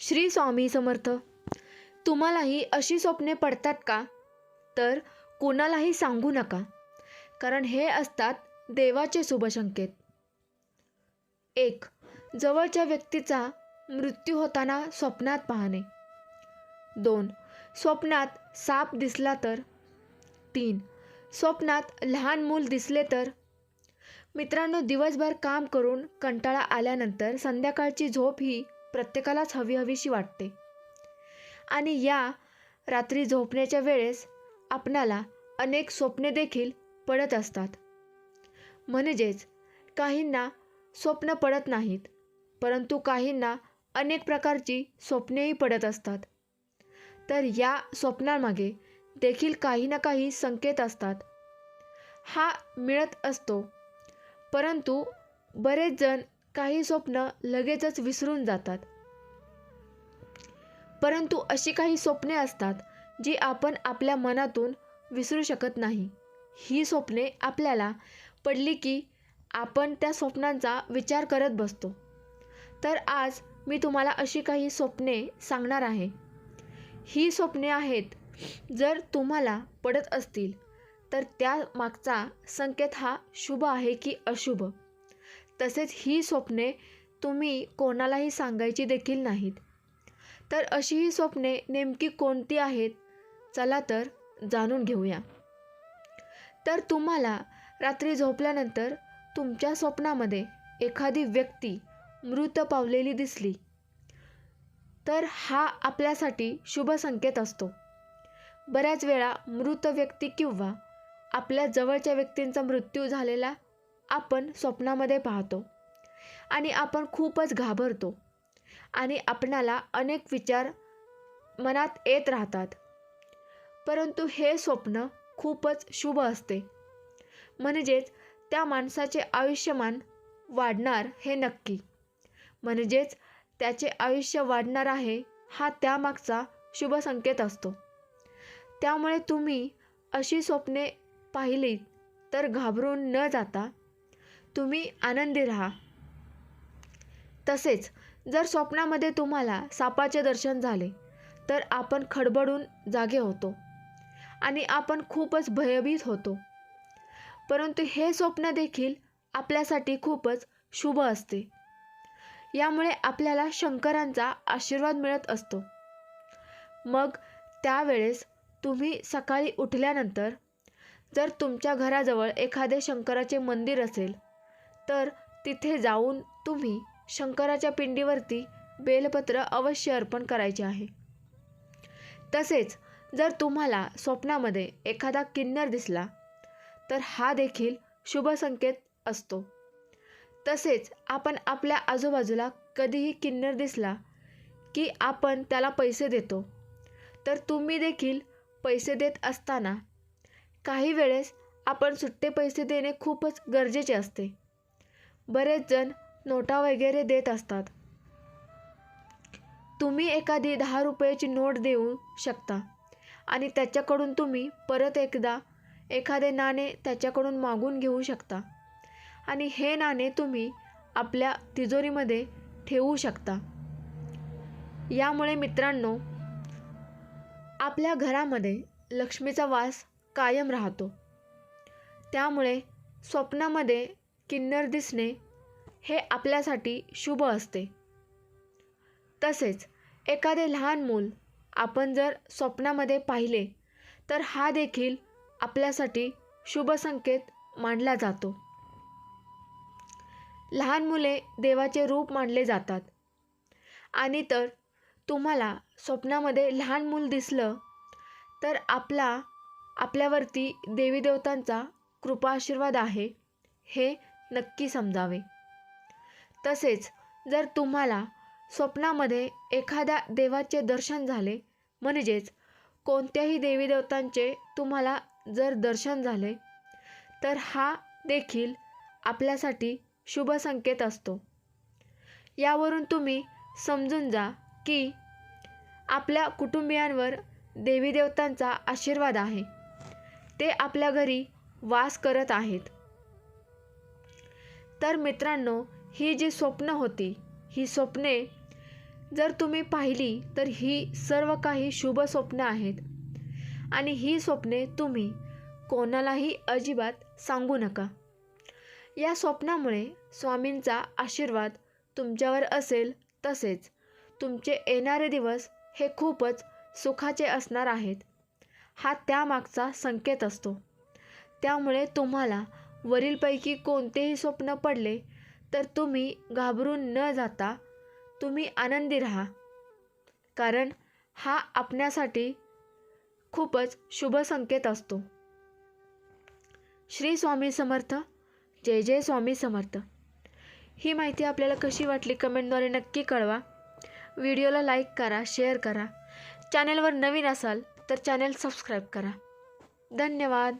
श्री स्वामी समर्थ. तुम्हालाही अशी स्वप्ने पडतात का? तर कुणालाही सांगू नका कारण हे असतात देवाचे शुभसंकेत एक जवळच्या व्यक्तीचा मृत्यू होताना स्वप्नात पाहणे. दोन स्वप्नात साप दिसला तर. तीन स्वप्नात लहान मूल दिसले तर. मित्रांनो दिवसभर काम करून कंटाळा आल्यानंतर संध्याकाळची झोप ही प्रत्येकालाच हवी हवीशी वाटते. आणि या रात्री झोपण्याच्या वेळेस आपणाला अनेक स्वप्ने देखील पडत असतात. म्हणजेच काहींना स्वप्न पडत नाहीत परंतु काहींना अनेक प्रकारची स्वप्नेही पडत असतात. तर या स्वप्नांमागे देखील काही ना काही संकेत असतात. हा मिळत असतो. परंतु बरेच जण काही स्वप्न लगेचच विसरून जातात. परंतु अशी काही स्वप्ने असतात जी आपण आपल्या मनातून विसरू शकत नाही. ही स्वप्ने आपल्याला पडली की आपण त्या स्वप्नांचा विचार करत बसतो. तर आज मी तुम्हाला अशी काही स्वप्ने सांगणार आहे. ही स्वप्ने आहेत जर तुम्हाला पडत असतील तर त्या मागचा संकेत हा शुभ आहे की अशुभ. तसेच ही स्वप्ने तुम्ही कोणालाही सांगायची देखील नाहीत. तर अशी ही स्वप्ने नेमकी कोणती आहेत? चला तर जाणून घेऊया. तर तुम्हाला रात्री झोपल्यानंतर तुमच्या स्वप्नामध्ये एखादी व्यक्ती मृत पावलेली दिसली. तर हा आपल्यासाठी शुभ संकेत असतो. बऱ्याच वेळा मृत व्यक्ती किंवा आपल्या जवळच्या व्यक्तींचा मृत्यू झालेला आपण स्वप्नामध्ये पाहतो. आणि आपण खूपच घाबरतो. आणि आपणाला अनेक विचार मनात येत राहतात. परंतु हे स्वप्न खूपच शुभ असते. म्हणजेच त्या माणसाचे आयुष्यमान वाढणार हे नक्की. म्हणजेच त्याचे आयुष्य वाढणार आहे हा त्यामागचा शुभ संकेत असतो. त्यामुळे तुम्ही अशी स्वप्ने पाहिली तर घाबरून न जाता तुम्ही आनंदी राहा. तसेच जर स्वप्नामध्ये तुम्हाला सापाचे दर्शन झाले तर आपण खडबडून जागे होतो आणि आपण खूपच भयभीत होतो. परंतु हे स्वप्न देखील आपल्यासाठी खूपच शुभ असते. यामुळे आपल्याला शंकरांचा आशीर्वाद मिळत असतो. मग त्यावेळेस तुम्ही सकाळी उठल्यानंतर जर तुमच्या घराजवळ एखादे शंकराचे मंदिर असेल तर तिथे जाऊन तुम्ही शंकराच्या पिंडीवरती बेलपत्र अवश्य अर्पण करायचे आहे. तसेच जर तुम्हाला स्वप्नामध्ये एखादा किन्नर दिसला तर हा देखील शुभ संकेत असतो. तसेच आपण आपल्या आजूबाजूला कधीही किन्नर दिसला की आपण त्याला पैसे देतो तर तुम्ही देखील पैसे देत असताना काही वेळेस आपण सुट्टे पैसे देणे खूपच गरजेचे असते. बरेच जण नोटा वगैरे देत असतात. तुम्ही एखादी दहा रुपयाची नोट देऊ शकता आणि त्याच्याकडून तुम्ही परत एकदा एखादे नाणे त्याच्याकडून मागून घेऊ शकता आणि हे नाणे तुम्ही आपल्या तिजोरीमध्ये ठेवू शकता. यामुळे मित्रांनो आपल्या घरामध्ये लक्ष्मीचा वास कायम राहतो. त्यामुळे स्वप्नामध्ये किन्नर दिसणे हे आपल्यासाठी शुभ असते. तसेच एखादे लहान मूल आपण जर स्वप्नामध्ये पाहिले तर हा देखील आपल्यासाठी शुभ संकेत मानला जातो. लहान मुले देवाचे रूप मानले जातात. आणि तर तुम्हाला स्वप्नामध्ये लहान मूल दिसलं तर आपला आपल्यावरती देवी देवतांचा कृपा आशीर्वाद आहे हे नक्की समजावे. तसेच जर तुम्हाला स्वप्नामध्ये एखाद्या देवाचे दर्शन झाले म्हणजेच कोणत्याही देवी देवतांचे तुम्हाला जर दर्शन झाले तर हा देखील आपल्यासाठी शुभ संकेत असतो. यावरून तुम्ही समजून जा की आपल्या कुटुंबियांवर देवी देवतांचा आशीर्वाद आहे. ते आपल्या घरी वास करत आहेत. तर मित्रांनो ही जी स्वप्न होती ही स्वप्ने जर तुम्ही पाहिली तर ही सर्व काही शुभ स्वप्न आहेत. आणि ही स्वप्ने तुम्ही कोणालाही अजिबात सांगू नका. या स्वप्नामुळे स्वामींचा आशीर्वाद तुमच्यावर असेल तसेच तुमचे येणारे दिवस हे खूपच सुखाचे असणार आहेत. हा त्यामागचा संकेत असतो. त्यामुळे तुम्हाला वरीलपैकी कोणतेही स्वप्न पडले तर तुम्ही घाबरून न जाता तुम्ही आनंदी राहा. कारण हा आपण्यासाठी खूपच शुभ संकेत असतो. श्री स्वामी समर्थ. जय जय स्वामी समर्थ. ही माहिती आपल्याला कशी वाटली कमेंटद्वारे नक्की कळवा. व्हिडिओला लाईक करा शेअर करा. चॅनलवर नवीन असाल तर चॅनल सबस्क्राईब करा. धन्यवाद.